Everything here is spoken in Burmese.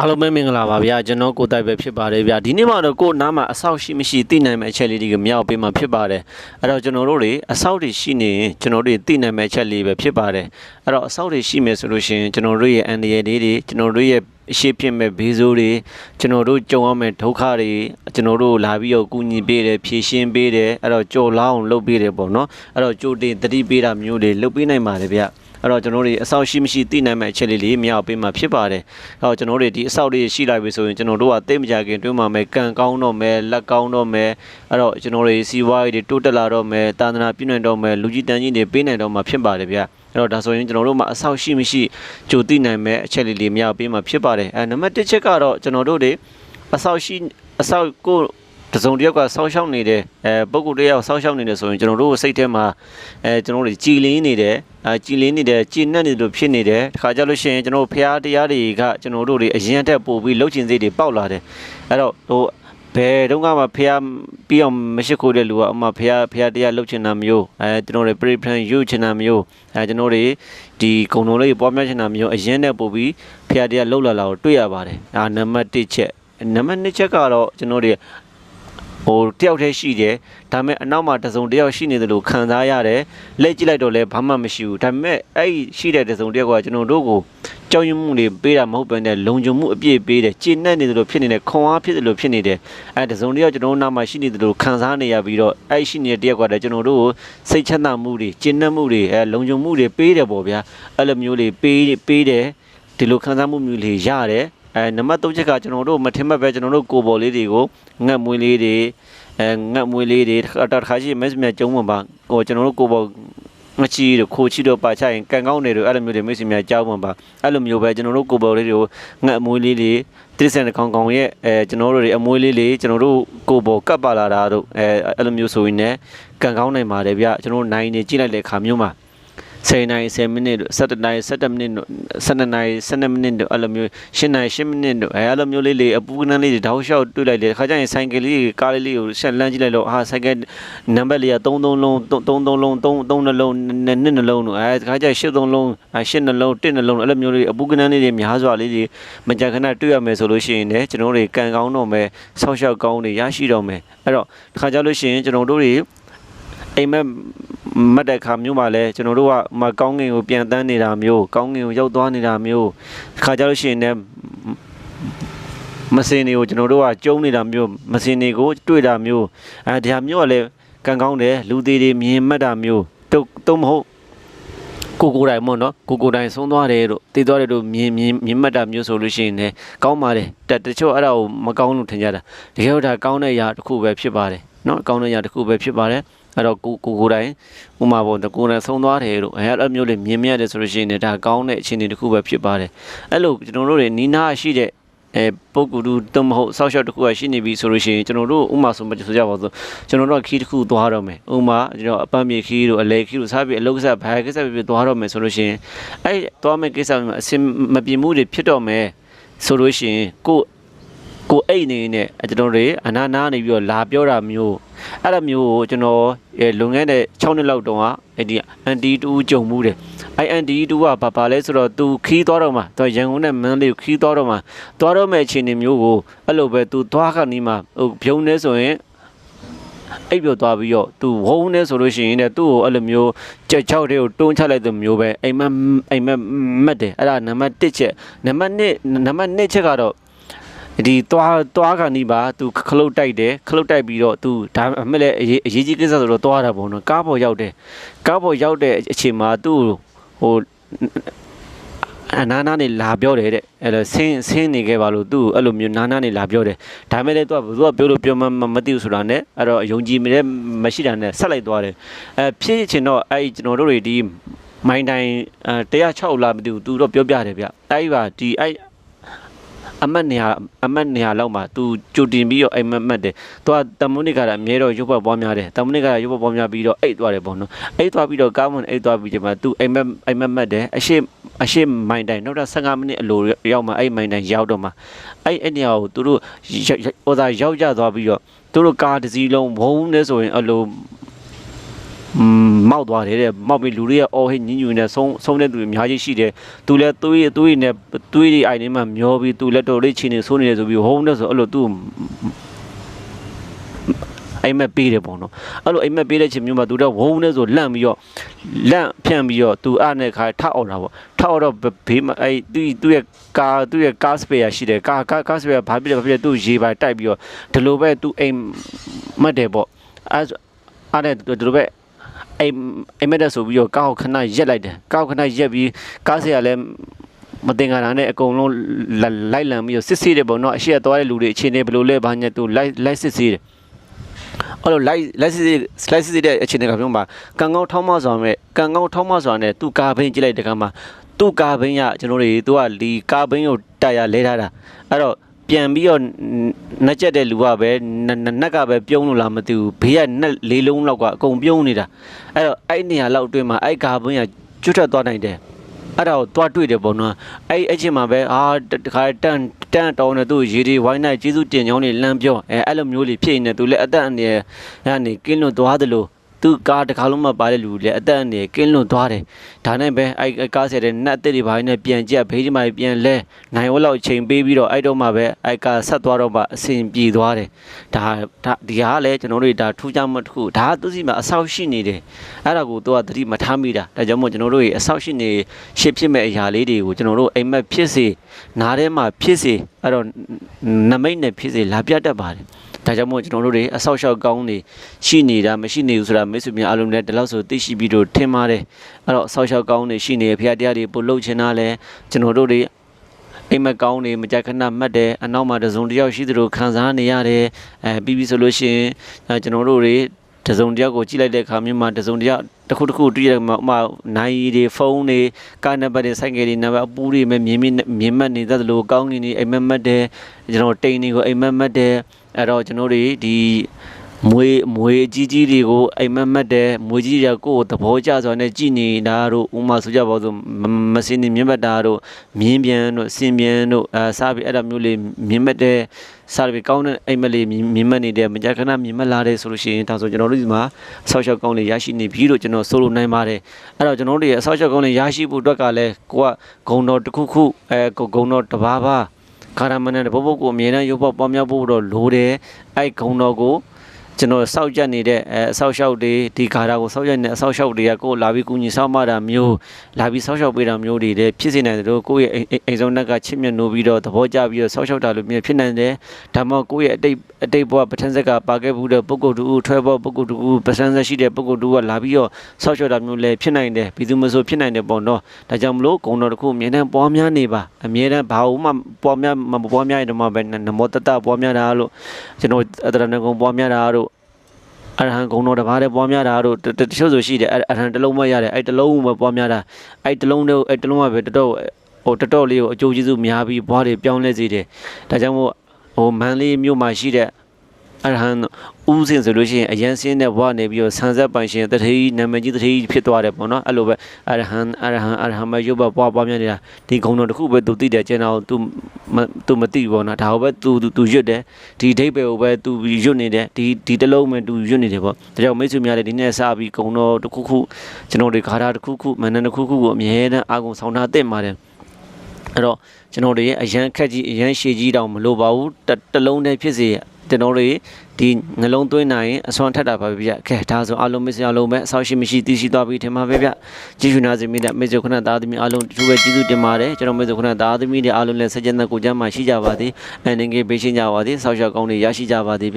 အားလုံးပဲမင်္ဂလာပါဗျာကျွန်တော်ကိုတိုက်ပဲဖြစ်ပါတယ်ဗျာဒီနေ့မှတော့ကိုနားမှာအဆောက်ရှိမရှိသိနိုင်မယ့်အချက်လေးတွေကမြောက်ပေးမှာဖြစ်ပါတယ်အဲ့တော့ကျွန်တော်တို့တွေအဆောက်တွေရှိနေရင်ကျွန်တော်တို့သိနိုင်မယ့်အချက်လေးပဲဖြစ်ပါတယ်အဲ့တော့အဆောက်တွေရှိမယ်ဆိုလို့ရှိရင်ကျွန်တော်တို့ရဲ့အန်ဒီရယ်လေးတွေကျွန်တော်တို့ရဲ့အရှိဖြစ်မဲ့ဘေးဆိုးတွေကျွန်တော်တို့ကြုံရမယ့်ဒုက္ခတွေကျွန်တော်တို့လာပြီးတော့ကူညီပေးတယ်ဖြည့်ရှင်းပေးတယ်အဲ့တော့ကြော်လောင်းလုပ်ပေးတယ်ပေါ့နော်အဲ့တော့ကြိုတင်တတိပေးတာမျိုးတွေလုပ်ပေးနိုင်ပါတယ်ဗျာ အဲ့တော့ကျွန်တော်တို့အဆောက်ရှိမရှိသိနိုင်မယ့်အချက်လေးလေးမြောက်ပေးမှာဖြစ်ပါတယ်။အဲ့တော့ကျွန်တော်တို့ဒီအဆောက်လေးရှိလိုက်ပြီဆိုရင်ကျွန်တော်တို့ကသိမကြခင်တွင်းမှာမယ်ကံကောင်းတော့မယ်လက်ကောင်းတော့မယ်အဲ့တော့ကျွန်တော်တို့စီဝါးရေးတွေတိုးတက်လာတော့မယ်တာသနာပြုနိုင်တော့မယ်လူကြီးတန်းကြီးတွေပေးနိုင်တော့မှာဖြစ်ပါတယ်ဗျာ။အဲ့တော့ဒါဆိုရင်ကျွန်တော်တို့မှာအဆောက်ရှိမရှိကြိုသိနိုင်မယ့်အချက်လေးလေးမြောက်ပေးမှာဖြစ်ပါတယ်။အဲနံပါတ်1ချက်ကတော့ကျွန်တော်တို့တွေအဆောက်ရှိအဆောက်ကို တစုံတစ်ယောက်ကစောင်းရှောက်နေတယ်အဲပုံကူတစ်ယောက်စောင်းရှောက်နေတယ်ဆိုရင်ကျွန်တော်တို့စိတ်ထဲမှာအဲကျွန်တော်တို့ကြည်လင်းနေတယ်အဲကြည်လင်းနေတယ်ကြည်နှက်နေတယ်လို့ဖြစ်နေတယ်တခါကြလို့ရှိရင်ကျွန်တော်တို့ဖះတရားတွေကကျွန်တော်တို့တွေအရင်တက်ပို့ပြီးလှုပ်ချင်စိတ်တွေပေါက်လာတယ်အဲ့တော့ဟိုဘယ်တော့မှဖះပြီးအောင်မရှိခိုးတဲ့လူကအမဖះဖះတရားလှုပ်ချင်တာမျိုးအဲကျွန်တော်တွေပရိဖရန်ယူချင်တာမျိုးအဲကျွန်တော်တွေဒီကုံတော်လေးပွားများချင်တာမျိုးအရင်တက်ပို့ပြီးဖះတရားလှုပ်လာလာကိုတွေ့ရပါတယ်အာနံပါတ်1ချက်နံပါတ်2ချက်ကတော့ကျွန်တော်တွေ ဟိုတယောက်တည်းရှိတယ်ဒါပေမဲ့အနောက်မှာတစ်စုံတစ်ယောက်ရှိနေတယ်လို့ခံစားရတယ်လက်ကြည့်လိုက်တော့လည်းဘာမှမရှိဘူးဒါပေမဲ့အဲ့ဒီရှိတဲ့တစ်စုံတစ်ယောက်ကကျွန်တော်တို့ကိုကြောက်ရွံ့မှုတွေပေးတာမဟုတ်ဘဲနဲ့လုံခြုံမှုအပြည့်ပေးတယ်ကျေနပ်နေတယ်လို့ဖြစ်နေတယ်ခွန်အားဖြစ်တယ်လို့ဖြစ်နေတယ်အဲ့တစ်စုံတစ်ယောက်ကျွန်တော်တို့နောက်မှာရှိနေတယ်လို့ခံစားနေရပြီးတော့အဲ့ရှိနေတဲ့တစ်ယောက်ကလည်းကျွန်တော်တို့ကိုစိတ်ချမ်းသာမှုတွေကျေနပ်မှုတွေအဲလုံခြုံမှုတွေပေးတယ်ပေါ့ဗျာအဲ့လိုမျိုးလေးပေးပေးတယ်ဒီလိုခံစားမှုမျိုးလေးရတယ် အဲနံပါတ်3ချက်ကကျွန်တော်တို့မထင်မှတ်ပဲကျွန်တော်တို့ကိုယ်ပေါ်လေးတွေကိုငတ်မွေးလေးတွေအဲငတ်မွေးလေးတွေတစ်ခါရှိမက်စမြကျုံးမှာပါဟိုကျွန်တော်တို့ကိုယ်ပေါ်ငချီတို့ခိုချီတို့ပါချရင်ကန်ကောင်းနေတို့အဲ့လိုမျိုးတွေမိတ်ဆွေများကြောက်မှာပါအဲ့လိုမျိုးပဲကျွန်တော်တို့ကိုယ်ပေါ်လေးတွေကိုငတ်မွေးလေးတွေတိရစ္ဆာန်တစ်ကောင်ကောင်ရဲ့အဲကျွန်တော်တို့တွေအမွေးလေးလေးကျွန်တော်တို့ကိုယ်ပေါ်ကပ်ပါလာတာတို့အဲအဲ့လိုမျိုးဆိုရင်လည်းကန်ကောင်းနိုင်ပါတယ်ဗျကျွန်တော်တို့နိုင်နေကြည့်လိုက်တဲ့ခါမျိုးမှာ 10နိုင်10မိနစ်တို့17နိုင်17မိနစ်တို့12နိုင်12မိနစ်တို့အဲ့လိုမျိုး10နိုင်10မိနစ်တို့အဲအဲ့လိုမျိုးလေးလေးအပူကနန်းလေးတွေတောက်လျှောက်တွေ့လိုက်တယ်ခါကျရင်ဆိုင်ကယ်လေးကားလေးလေးကိုရှက်လန်းကြည့်လိုက်လို့ဟာဆိုင်ကယ်နံပါတ်လေးက33လုံး33လုံး3 3နှလုံး2နှလုံးတို့အဲခါကျ83လုံး8နှလုံး1နှလုံးအဲ့လိုမျိုးလေးအပူကနန်းလေးတွေများစွာလေးတွေမကြခဏတွေ့ရမယ်ဆိုလို့ရှိရင်လည်းကျွန်တော်တို့ကန်ကောင်းတော့မယ်ဆောက်ရှောက်ကောင်းတွေရရှိတော့မယ်အဲ့တော့ခါကျလို့ရှိရင်ကျွန်တော်တို့တွေအိမ်မက် မတ်တဲ့ခါမျိုးမှာလဲကျွန်တော်တို့ကမကောင်းငင်ကိုပြန်တန်းနေတာမျိုးကောင်းငင်ကိုရောက်သွားနေတာမျိုးခါကြလို့ရှိရင်လည်းမစင်တွေကိုကျွန်တော်တို့ကကျုံနေတာမျိုးမစင်တွေကိုတွေ့တာမျိုးအဲဒီဟာမျိုးကလည်းကံကောင်းတယ်လူသေးတွေမြင်မှတ်တာမျိုးတုတ်တုံးမဟုတ်ကိုကိုယ်တိုင်မို့နော်ကိုကိုယ်တိုင်ဆုံးသွားတယ်တို့တည်သွားတယ်တို့မြင်မြင်မြင်မှတ်တာမျိုးဆိုလို့ရှိရင်လည်းကောင်းပါတယ်တတချို့အဲ့ဒါကိုမကောင်းလို့ထင်ကြတာတကယ်တော့ဒါကောင်းတဲ့အရာတစ်ခုပဲဖြစ်ပါတယ်နော်ကောင်းတဲ့အရာတစ်ခုပဲဖြစ်ပါတယ် အဲ့တော့ကိုကိုကိုယ်တိုင်ဥမာပေါ့ကိုယ်နဲ့ဆုံးသွားတယ်တို့အဲ့လိုမျိုးလေးမြင်မြတ်တယ်ဆိုလို့ရှိရင်လည်းဒါကောင်းတဲ့အခြေအနေတစ်ခုပဲဖြစ်ပါတယ်အဲ့လိုကျွန်တော်တို့တွေနီးနားရှိတဲ့အဲပုဂ္ဂိုလ်တူတမဟုတ်ဆောက်ရှောက်တစ်ခုကရှိနေပြီဆိုလို့ရှိရင်ကျွန်တော်တို့ဥမာဆိုမှဆိုကြပါစို့ကျွန်တော်တို့ကခီးတစ်ခုသွားတော့မယ်ဥမာကျွန်တော်အပန်းမြေခီးတို့အလဲခီးတို့စားပြီးအလုပ်ကစားဘာကိစ္စဖြစ်သွားတော့မယ်ဆိုလို့ရှိရင်အဲ့သွားမယ့်ကိစ္စမှာအစင်မပြေမှုတွေဖြစ်တော့မယ်ဆိုလို့ရှိရင်ကို ကိုအိတ်နေနဲ့ကျွန်တော်တွေအနာနာနေပြီးတော့လာပြောတာမျိုးအဲ့လိုမျိုးကိုကျွန်တော်လွန်ခဲ့တဲ့6နှစ်လောက်တုန်းကအဲ့ဒီအန်တီတူကြုံမှုတယ်အဲ့အန်တီတူကဘာပါလဲဆိုတော့သူခီးသွားတော့မှသူရန်ကုန်နဲ့မန်းလေးကိုခီးသွားတော့မှသွားတော့မဲ့အခြေအနေမျိုးကိုအဲ့လိုပဲသူသွားခနီးမှဟိုဖြုံနေဆိုရင်အိပ်ပြောသွားပြီးတော့သူဝုန်းနေဆိုလို့ရှိရင်လည်းသူ့ကိုအဲ့လိုမျိုးကြက်ချောက်တွေကိုတွန်းချလိုက်တဲ့မျိုးပဲအိမ်မက်အိမ်မက်မက်တယ်အဲ့ဒါနံပါတ်1ချက်နံပါတ်2နံပါတ်2ချက်ကတော့ ဒီသွားသွားခါနီးပါသူခလုတ်တိုက်တယ်ခလုတ်တိုက်ပြီးတော့သူဒါအမှလည်းအရေးအရေးကြီးကိစ္စဆိုတော့သွားတာပေါ့နော်ကားပေါ်ရောက်တယ်ကားပေါ်ရောက်တဲ့အချိန်မှာသူ့ဟိုအနာနာနေလာပြောတယ်တဲ့အဲ့လိုဆင်းဆင်းနေခဲ့ပါလို့သူ့အဲ့လိုမျိုးနာနာနေလာပြောတယ်ဒါမဲ့လည်းသူကဘယ်သူကပြောလို့ပြောမှမသိဘူးဆိုတာနဲ့အဲ့တော့ယုံကြည်နေတဲ့မရှိတာနဲ့ဆက်လိုက်သွားတယ်အဲဖြစ်ချင်တော့အဲ့ကျွန်တော်တို့တွေဒီမိုင်းတိုင်းအဲ106လားမသိဘူးသူတော့ပြောပြတယ်ဗျအဲ့ပါဒီအဲ့ အမတ်နေရာအမတ်နေရာလောက်မှာသူကြိုတင်ပြီးတော့အိမ်မက်မက်တယ်သူကတမုန်နိကတာအမြဲတော့ရုပ်ပတ်ပွားများတယ်တမုန်နိကတာရုပ်ပတ်ပွားများပြီးတော့အိတ်သွားတယ်ပေါ့နော်အိတ်သွားပြီးတော့ကားမွန်အိတ်သွားပြီးဒီမှာသူအိမ်မက်အိမ်မက်မက်တယ်အရှိအရှိမိုင်တိုင်နောက်တော့15မိနစ်အလိုရောက်မှအဲ့မိုင်တိုင်ရောက်တော့မှအဲ့အဲ့နေရာကိုသူတို့ဟိုသာရောက်ကြသွားပြီးတော့သူတို့ကားတစ်စီးလုံးဘုံနဲ့ဆိုရင်အလို မောက်သွားတယ်တဲ့မောက်ပြီးလူတွေကအော်ဟိညညူနေဆုံးဆုံးတဲ့သူတွေအများကြီးရှိတယ်သူလည်းသွေးသွေးနဲ့သွေးတွေအိုင်နေမှမျောပြီးသူလည်းတော်လေးချင်းနေဆိုးနေတယ်ဆိုပြီးဟုံးတယ်ဆိုအဲ့လိုသူ့အိမ်မက်ပေးတယ်ပေါ့နော်အဲ့လိုအိမ်မက်ပေးတဲ့ချိန်မျိုးမှာသူတော့ဝုန်းနေဆိုလန့်ပြီးတော့လန့်ဖြန့်ပြီးတော့သူအားနဲ့ခါထအောက်တာပေါ့ထအောက်တော့ဘေးမှာအဲ့သူသူ့ရဲ့ကာသူ့ရဲ့ကားစပယ်ယာရှိတယ်ကာကာကားစပယ်ယာဘာဖြစ်လဲဘာဖြစ်လဲသူ့ရေပါတိုက်ပြီးတော့ဒီလိုပဲသူအိမ်မက်တယ်ပေါ့အဲ့အဲ့ဒါဒီလိုပဲ အိမ်အိမ်မက်တဲ့ဆိုပြီးတော့ကားကိုခဏရက်လိုက်တယ်ကားကိုခဏရက်ပြီးကားဆရာလည်းမတင်ကြတာနဲ့အကုန်လုံးလိုက်လံပြီးတော့စစ်ဆေးတယ်ပေါ့နော်အရှိရသွားတဲ့လူတွေအခြေအနေဘယ်လိုလဲဘာညာသူလိုက်လိုက်စစ်ဆေးတယ်အဲ့လိုလိုက်လိုက်စစ်ဆေးလိုက်စစ်ဆေးတဲ့အခြေအနေကပြောမှာကန်ကောင်းထောင်းမစွာမဲ့ကန်ကောင်းထောင်းမစွာနဲ့သူ့ကားဘင်းကြည့်လိုက်တဲ့ကမှာသူ့ကားဘင်းကကျွန်တော်တို့သူကဒီကားဘင်းကိုတာယာလဲထားတာအဲ့တော့ ပြန်ပြီးတော့နှက်ချက်တဲ့လူကပဲနှက်ကပဲပြုံးလို့လားမသိဘူးဘေးကနှက်လေးလုံးလောက်ကအကုန်ပြုံးနေတာအဲ့တော့အဲ့နေရာလောက်အတွင်းမှာအဲ့ကာဘင်းကကျွတ်ထွက်သွားနိုင်တယ်အဲ့ဒါကိုသွားတွေ့တယ်ပေါ့နော်အဲ့အဲ့ချိန်မှာပဲအာတခါတန်တန်တောင်းနေသူ့ရေဒီဝိုင်းနိုင်ကျေးဇူးတင်ကြောင်းနေလမ်းပြောအဲအဲ့လိုမျိုးလေးဖြစ်နေသူလည်းအသက်အန္တရာယ်ကနေကင်းလွတ်သွားတယ်လို့ သူကားတစ်ခါလုံးမပါတဲ့လူလည်းအသက်အန္တရာယ်ကင်းလွတ်သွားတယ်ဒါနဲ့ပဲအဲ့ကားဆယ်တဲ့နတ်အစ်တွေဘာနဲ့ပြန်ကြက်ဘေးဒီမှာပြန်လဲနိုင်ဝက်လောက်ချိန်ပေးပြီးတော့အဲ့တော့မှပဲအဲ့ကားဆက်သွားတော့မှအဆင်ပြေသွားတယ်ဒါဒါဒီဟာလည်းကျွန်တော်တို့ဒါထူးခြားမှတစ်ခုဒါကသူစီမှာအဆောက်ရှိနေတယ်အဲ့ဒါကိုသူကသတိမထားမိတာဒါကြောင့်မို့ကျွန်တော်တို့ရဲ့အဆောက်ရှိနေရှစ်ဖြစ်မဲ့အရာလေးတွေကိုကျွန်တော်တို့အိမ်မက်ဖြစ်စေနားထဲမှာဖြစ်စေအဲ့တော့နမိတ်နဲ့ဖြစ်စေလာပြတ်တတ်ပါတယ် ဒါကြောင့်မို့ကျွန်တော်တို့တွေအဆောက်အအုံကောင်းနေရှိနေတာမရှိနေဘူးဆိုတာမိတ်ဆွေများအားလုံးလည်းဒီလောက်ဆိုသိရှိပြီးတော့ထင်ပါတယ်အဲ့တော့အဆောက်အအုံကောင်းနေရှိနေဖခင်တရားတွေပို့လုပ်ချင်တာလဲကျွန်တော်တို့တွေအိမ်မက်ကောင်းနေမကြခဏမှတ်တယ်အနောက်မှာတစုံတစ်ယောက်ရှိသလိုခံစားနေရတယ်အဲပြီးပြီဆိုလို့ရှိရင်အဲကျွန်တော်တို့တွေတစုံတစ်ယောက်ကိုကြည့်လိုက်တဲ့အခါမျိုးမှာတစုံတစ်ယောက်တစ်ခုတစ်ခုတွေ့ရမှာဥမာနိုင်တွေဖုန်းတွေကားနံပါတ်တွေစိုက်ကယ်တွေနံပါတ်အပူတွေမြင်မြင်မြင်မှတ်နေသလိုကောင်းကင်တွေအိမ်မက်မှတ်တယ်ကျွန်တော်တိန်တွေကိုအိမ်မက်မှတ်တယ် အဲ့တော့ကျွန်တော်တွေဒီမွေမွေအကြီးကြီးတွေကိုအိမ်မက်မှတ်တယ်မွေကြီးတွေကကိုယ့်ကိုသဘောကျစွာနဲ့ကြည်နေတာတို့ဥမာဆိုကြပါစို့မစင်းနေမြင်မှတ်တာတို့မြင်းပြန်တို့စင်ပြန်တို့အဲစားပြီးအဲ့ဒါမျိုးလေးမြင်မှတ်တယ်စားပြီးကောင်းတဲ့အိမ်မက်လေးမြင်မှတ်နေတယ်မကြခဏမြင်မှတ်လာတယ်ဆိုလို့ရှိရင်ဒါဆိုကျွန်တော်တို့ဒီမှာဆောက်ရှောက်ကောင်းလေးရရှိနေပြီလို့ကျွန်တော်ဆိုလိုနိုင်ပါတယ်အဲ့တော့ကျွန်တော်တို့ရဲ့ဆောက်ရှောက်ကောင်းလေးရရှိဖို့အတွက်ကလည်းကိုကဂုံတော်တစ်ခုခုအဲဂုံတော်တစ်ပါးပါ ခါရမနဲ့ဘုဘုတ်ကိုအမြဲတမ်းရုပ်ပေါက်ပေါင်းများဖို့တော့လိုတယ်အဲ့ဂုံတော်ကို ကျွန်တော်စောက်ကြနေတဲ့အဲအဆောက်အအုံတွေဒီခါတာကိုစောက်ကြနေတဲ့အဆောက်အအုံတွေကကိုယ်လာပြီးကူညီဆောက်မတာမျိုးလာပြီးဆောက်ရှောက်ပေးတာမျိုးတွေလည်းဖြစ်စေနိုင်တယ်လို့ကိုယ့်ရဲ့အိမ်ဆောင်နှက်ကချစ်မြတ်နိုးပြီးတော့သဘောကျပြီးတော့ဆောက်ရှောက်တာလို့မျိုးဖြစ်နိုင်တယ်ဒါမှမဟုတ်ကိုယ့်ရဲ့အတိတ်အတိတ်ဘဝပထမဆက်ကပါခဲ့ဘူးတဲ့ပုဂ္ဂိုလ်တူထွဲဘဝပုဂ္ဂိုလ်တူပထမဆက်ရှိတဲ့ပုဂ္ဂိုလ်တူကလာပြီးတော့ဆောက်ရှောက်တာမျိုးလည်းဖြစ်နိုင်တယ်ဘယ်သူမဆိုဖြစ်နိုင်တယ်ပေါ့နော်ဒါကြောင့်မလို့ဂုံတော်တစ်ခုအမြဲတမ်းပွားများနေပါအမြဲတမ်းဘာမှပွားများမပွားများရင်တော့ပဲနမောတတပွားများတာလို့ကျွန်တော်အတရဏဂုံပွားများတာတို့ အရဟံဂုံတော်တစ်ပါးတည်းပွားများတာတို့တချို့ဆိုရှိတယ်အရဟံတစ်လုံးမရတယ်အဲ့တစ်လုံးပဲပွားများတာအဲ့တစ်လုံးတော့အဲ့တစ်လုံးကပဲတတော့ဟိုတတော့လေးကိုအကျိုးကျေးဇူးများပြီးဘွားတွေပြောင်းလဲစေတယ်ဒါကြောင့်မို့ဟိုမန်လေးမြို့မှာရှိတဲ့ အရဟံဦးစင်ဆိုလို့ရှိရင်အရန်စင်းတဲ့ဘွားနေပြီးတော့ဆန်ဆက်ပိုင်ရှင်တထေးနာမည်ကြီးတထေးဖြစ်သွားတယ်ပေါ့နော်အဲ့လိုပဲအရဟံအရဟံအရဟံမရုပ်ဘဘွားပွားများနေတာဒီဂုံတော်တစ်ခုပဲသူသိတယ်ကျန်တော့ तू तू မသိဘူးပေါ့နော်ဒါကိုပဲ तू तू ရွတ်တယ်ဒီဒိတ်ပဲကိုပဲ तू ရွတ်နေတယ်ဒီဒီတလုံးပဲ तू ရွတ်နေတယ်ပေါ့ဒါကြောင့်မိတ်ဆွေများလည်းဒီနေ့စပြီးဂုံတော်တစ်ခုခုကျွန်တော်တွေခါတာတစ်ခုခုမန္တန်တစ်ခုခုကိုအမြဲတမ်းအာကုန်ဆောင်ထားတဲ့ပါတယ်အဲ့တော့ကျွန်တော်တွေရဲ့အရန်ခက်ကြီးအရန်ရှည်ကြီးတောင်မလိုပါဘူးတလုံးတည်းဖြစ်စေ ကျွန်တော်တွေဒီနှလုံးသွင်းနိုင်ရင်အစွမ်းထက်တာပါပဲဗျ။ကဲဒါဆိုအလုံးမစအလုံးပဲအဆောက်ရှိမရှိသိရှိသွားပြီထင်ပါပဲဗျ။ကြည်ယူနာစီမိတဲ့မေဇုခဏသားသမီးအလုံးသူပဲကျေးဇူးတင်ပါတယ်ကျွန်တော်မေဇုခဏသားသမီးတွေအလုံးလည်းစကြတဲ့ကိုကြမ်းမှရှိကြပါသည်။အနေငယ်ပေးရှင်းကြပါသည်။ဆောက်ရှောက်ကောင်းတွေရရှိကြပါသည်ဗျ